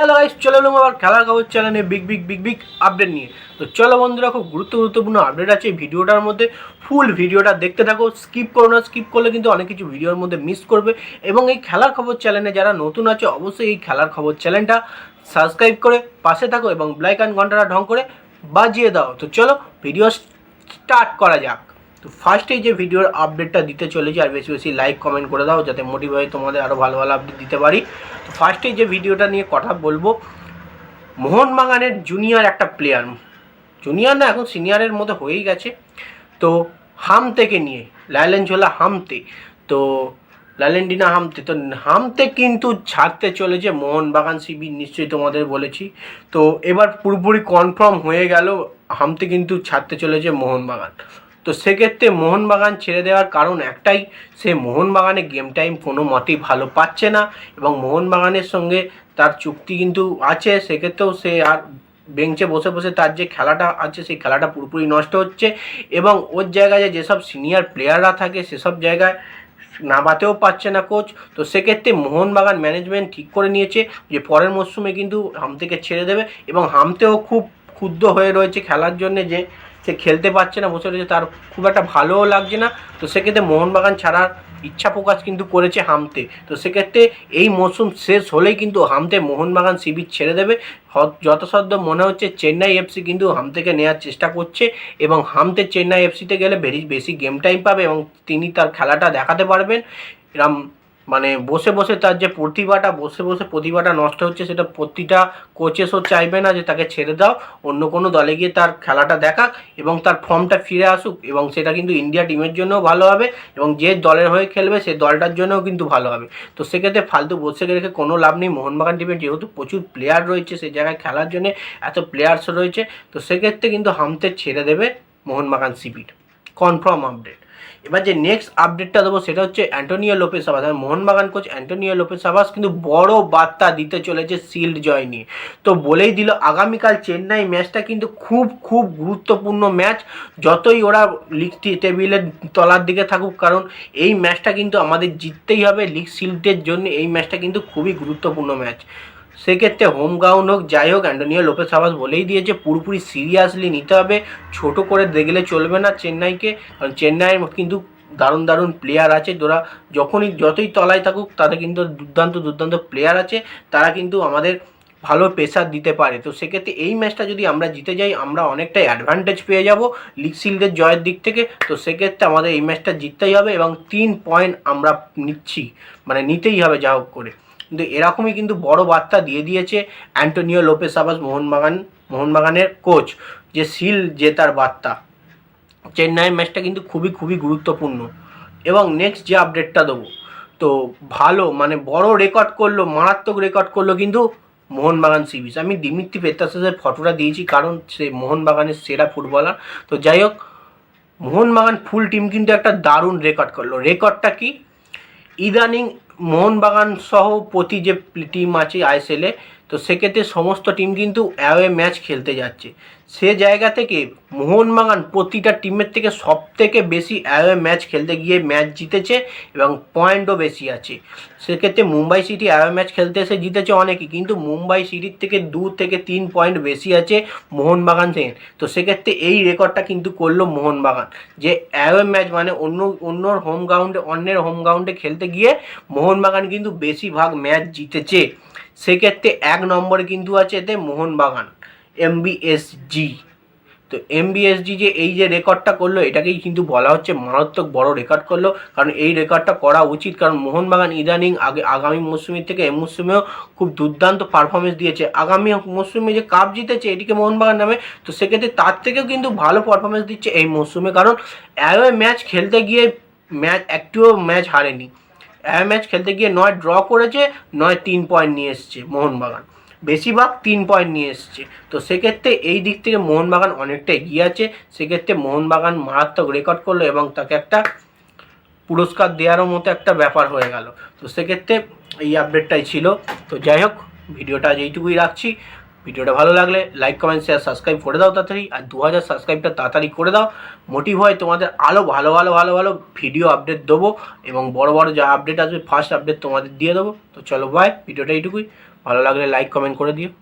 Hello guys চলে এলাম আবার খেলার খবর চ্যানেলে big big big big update নিয়ে। তো চলো বন্ধুরা, খুব গুরুত্ব গুরুত্বপূর্ণ আপডেট আছে এই ভিডিওটার মধ্যে। ফুল ভিডিওটা দেখতে থাকো স্কিপ করো না স্কিপ করলে কিন্তু অনেক কিছু ভিডিওর মধ্যে মিস করবে। এবং এই খেলার খবর চ্যানেলে যারা নতুন আছে, অবশ্যই এই খেলার খবর চ্যানেলটা সাবস্ক্রাইব করে পাশে থাকো এবং ব্লাইক অ্যান্ড ঘন্টাটা ঢং করে বাজিয়ে দাও। তো চলো ভিডিও স্টার্ট করা যাক। তো ফার্স্টেই যে ভিডিওর আপডেটটা দিতে চলেছি, আর বেশি বেশি লাইক কমেন্ট করে দাও, যাতে মোটিভ হয়ে তোমাদের আরও ভালো ভালো আপডেট দিতে পারি। তো ফার্স্টেই যে ভিডিওটা নিয়ে কথা বলব, মোহনবাগানের জুনিয়র একটা প্লেয়ার জুনিয়র না, এখন সিনিয়রের মতো হয়েই গেছে। তো হাম থেকে নিয়ে লাইলেন ঝোলা হামতে। তো লালেন্ডিনা হামতে, তো হামতে কিন্তু ছাড়তে চলেছে মোহনবাগান শিবির নিশ্চয়ই তোমাদের বলেছি। তো এবার পুরোপুরি কনফার্ম হয়ে গেল, হামতে কিন্তু ছাড়তে চলেছে মোহনবাগান। তো সেক্ষেত্রে মোহনবাগান ছেড়ে দেওয়ার কারণ একটাই, সে মোহনবাগানে গেম টাইম কোনো মতেই ভালো পাচ্ছে না এবং মোহনবাগানের সঙ্গে তার চুক্তি কিন্তু আছে, সেক্ষেত্রেও সে আর বেঞ্চে বসে বসে তার যে খেলাটা আছে সেই খেলাটা পুরোপুরি নষ্ট হচ্ছে এবং ওর জায়গায় যেসব সিনিয়র প্লেয়াররা থাকে সেসব জায়গায় নামাতেও পারছে না কোচ তো সেক্ষেত্রে মোহনবাগান ম্যানেজমেন্ট ঠিক করে নিয়েছে যে পরের মরশুমে কিন্তু হামতেকে ছেড়ে দেবে এবং হামতেও খুব ক্ষুব্ধ হয়ে রয়েছে খেলার জন্য যে সে খেলতে পারছে না, বসে রয়েছে, তার খুব একটা ভালোও লাগছে না। তো সেক্ষেত্রে মোহনবাগান ছাড়ার ইচ্ছা প্রকাশ কিন্তু করেছে হামতে। তো সেক্ষেত্রে এই মরশুম শেষ হলেই কিন্তু হামতে মোহনবাগান শিবির ছেড়ে দেবে। যথাসাধ্য মনে হচ্ছে চেন্নাই এফসি কিন্তু হামতেকে নেওয়ার চেষ্টা করছে এবং হামতে চেন্নাই এফসিতে গেলে বেশি বেশি গেম টাইম পাবে এবং তিনি তার খেলাটা দেখাতে পারবেন। এরম মানে বসে বসে তার যে প্রতিভাটা, বসে বসে প্রতিভাটা নষ্ট হচ্ছে, সেটা প্রতিটা কোচেসও চাইবে না যে তাকে ছেড়ে দাও। অন্য কোনো দলে গিয়ে তার খেলাটা দেখাক এবং তার ফর্মটা ফিরে আসুক এবং সেটা কিন্তু ইন্ডিয়া টিমের জন্যও ভালো হবে এবং যে দলের হয়ে খেলবে সে দলটার জন্যও কিন্তু ভালো হবে। তো সেক্ষেত্রে ফালতু বসে রেখে কোনো লাভ নেই। মোহনবাগান টিমের যেহেতু প্রচুর প্লেয়ার রয়েছে সেই জায়গায় খেলার জন্য এত প্লেয়ার্স রয়েছে, তো সেক্ষেত্রে কিন্তু হামতে ছেড়ে দেবে মোহনবাগান সিপির কনফার্ম আপডেট এবার যে নেক্সট আপডেটটা দেবো সেটা হচ্ছে অ্যান্টোনিও লোপেস আর Mohun Bagan coach Antonio Lopez Habas কিন্তু বড় বার্তা দিতে চলেছে শিল্ড জয় নিয়ে। তো বলেই দিল, আগামীকাল চেন্নাই ম্যাচটা কিন্তু খুব খুব গুরুত্বপূর্ণ ম্যাচ। যতই ওরা লিগ টেবিলের তলার দিকে থাকুক, কারণ এই ম্যাচটা কিন্তু আমাদের জিততেই হবে। লিগ শিল্ডের জন্য এই ম্যাচটা কিন্তু খুবই গুরুত্বপূর্ণ ম্যাচ। সেক্ষেত্রে হোম গ্রাউন্ড হোক, যাই হোক, অ্যান্টোনিও লোপেস আবাস বলেই দিয়েছে, পুরোপুরি সিরিয়াসলি নিতে হবে, ছোট করে দেখলে চলবে না চেন্নাইকে, কারণ চেন্নাইয়ের কিন্তু দারুণ দারুণ প্লেয়ার আছে, তোরা যখনই, যতই তলায় থাকুক তাদের কিন্তু দুর্দান্ত দুর্দান্ত প্লেয়ার আছে, তারা কিন্তু আমাদের ভালো প্রেশার দিতে পারে। তো সেক্ষেত্রে এই ম্যাচটা যদি আমরা জিতে যাই, আমরা অনেকটাই অ্যাডভান্টেজ পেয়ে যাব লিগ শিল্ডের জয়ের দিক থেকে। তো সেক্ষেত্রে আমাদের এই ম্যাচটা জিততেই হবে এবং তিন পয়েন্ট আমরা নিচ্ছি মানে নিতেই হবে যা হোক করে। কিন্তু এরকমই কিন্তু বড় বার্তা দিয়ে দিয়েছে অ্যান্টোনিও লোপেস আবাস মোহনবাগান, মোহনবাগানের কোচ যে সিল জেতার বার্তা। চেন্নাই ম্যাচটা কিন্তু খুবই খুবই গুরুত্বপূর্ণ। এবং নেক্সট যে আপডেটটা দেবো, তো ভালো মানে বড় রেকর্ড করল, মারাত্মক রেকর্ড করল কিন্তু মোহনবাগান সিরিজ আমি দিমিত্রি পেত্তাসের ফটোটা দিয়েছি কারণ সে মোহনবাগানের সেরা ফুটবলার তো যাই হোক, মোহনবাগান ফুল টিম কিন্তু একটা দারুণ রেকর্ড করল। রেকর্ডটা কি? ইদানিং মোহনবাগান সহ প্রতি যে টিম আছে আইএসএলে তো সেক্ষেত্রে সমস্ত টিম কিন্তু অ্যাওয়ে ম্যাচ খেলতে যাচ্ছে। সে জায়গা থেকে মোহনবাগান প্রতিটা টিমের থেকে সব থেকে বেশি অ্যাওয়ে ম্যাচ খেলতে গিয়ে ম্যাচ জিতেছে এবং পয়েন্টও বেশি আছে। সেক্ষেত্রে মুম্বাই সিটি অ্যাওয়ে ম্যাচ খেলতে এসে জিতেছে অনেকই কিন্তু মুম্বাই সিটির থেকে দু থেকে তিন পয়েন্ট বেশি আছে মোহনবাগান থেকে। তো সেক্ষেত্রে এই রেকর্ডটা কিন্তু করল মোহনবাগান, যে অ্যাওয়ে ম্যাচ মানে অন্য, অন্যর হোম গ্রাউন্ডে অন্যের হোম গ্রাউন্ডে খেলতে গিয়ে মোহনবাগান কিন্তু বেশিরভাগ ম্যাচ জিতেছে। সেক্ষেত্রে এক নম্বরে কিন্তু আছে এতে মোহনবাগান। এমবিএসজি তো এমবিএসজি যে এই যে রেকর্ডটা করল, এটাকেই কিন্তু বলা হচ্ছে মারাত্মক বড় রেকর্ড করল। কারণ এই রেকর্ডটা করা উচিত, কারণ মোহনবাগান ইদানিং আগে, আগামী মৌসুমি থেকে এই মৌসুমেও খুব দুর্দান্ত পারফরমেন্স দিয়েছে। আগামী মৌসুমে যে কাপ জিতেছে, এটিকে মোহনবাগান নামে, তো সেক্ষেত্রে তার থেকেও কিন্তু ভালো পারফরমেন্স দিচ্ছে এই মৌসুমে। কারণ অ্যাওয়ে ম্যাচ খেলতে গিয়ে ম্যাচ একটিও ম্যাচ হারেনি। অ্যাওয়ে ম্যাচ খেলতে গিয়ে নয় ড্র করেছে, নয় তিন পয়েন্ট নিয়ে এসছে মোহনবাগান। বেশিরভাগ তিন পয়েন্ট নিয়ে এসছে। তো সেক্ষেত্রে এই দিক থেকে মোহনবাগান অনেকটা এগিয়ে আছে। সেক্ষেত্রে মোহনবাগান মারাত্মক রেকর্ড করল এবং তাকে একটা পুরস্কার দেওয়ারও মতো একটা ব্যাপার হয়ে গেল। তো সেক্ষেত্রে এই আপডেটটাই ছিল। তো যাই হোক, ভিডিওটা আজ এইটুকুই রাখছি। ভিডিওটা ভালো লাগলে লাইক কমেন্ট শেয়ার সাবস্ক্রাইব করে দাও তাড়াতাড়ি। আর দু হাজার সাবস্ক্রাইবটা তাড়াতাড়ি করে দাও। মোটিভ হয় তোমাদের আরও ভালো ভালো ভালো ভালো ভিডিও আপডেট দেবো এবং বড় বড় যা আপডেট আসবে ফার্স্ট আপডেট তোমাদের দিয়ে দেবো। তো চলো বাই ভিডিওটা এইটুকুই। ভালো লাগলে লাইক কমেন্ট করে দিও।